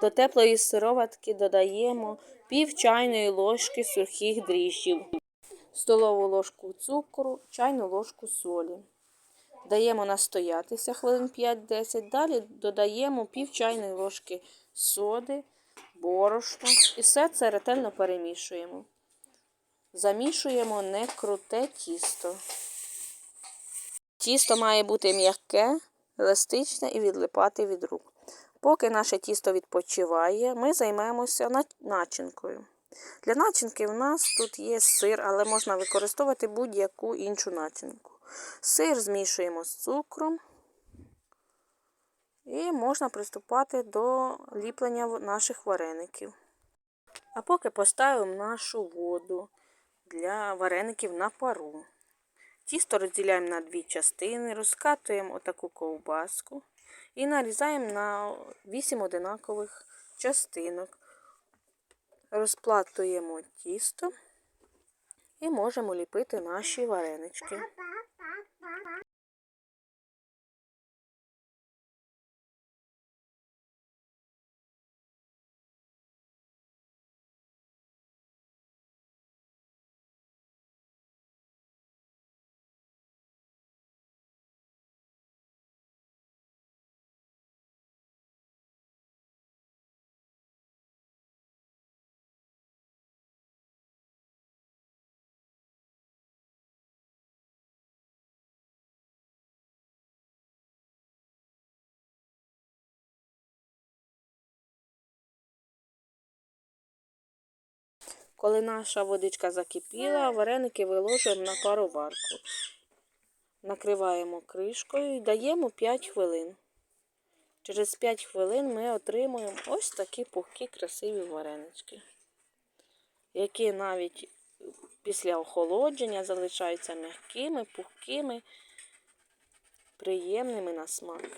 До теплої сироватки додаємо пів чайної ложки сухих дріжджів, столову ложку цукру, чайну ложку солі. Даємо настоятися хвилин 5-10. Далі додаємо пів чайної ложки соди, борошно і все це ретельно перемішуємо. Замішуємо не круте тісто. Тісто має бути м'яке, еластичне і відлипати від рук. Поки наше тісто відпочиває, ми займемося начинкою. Для начинки в нас тут є сир, але можна використовувати будь-яку іншу начинку. Сир змішуємо з цукром і можна приступати до ліплення наших вареників. А поки поставимо нашу воду для вареників на пару. Тісто розділяємо на дві частини, розкатуємо отаку ковбаску і нарізаємо на 8 одинакових частинок. Розплатуємо тісто і можемо ліпити наші варенички. Коли наша водичка закипіла, вареники виложуємо на пароварку. Накриваємо кришкою і даємо 5 хвилин. Через 5 хвилин ми отримуємо ось такі пухкі красиві варенички, які навіть після охолодження залишаються м'якими, пухкими, приємними на смак.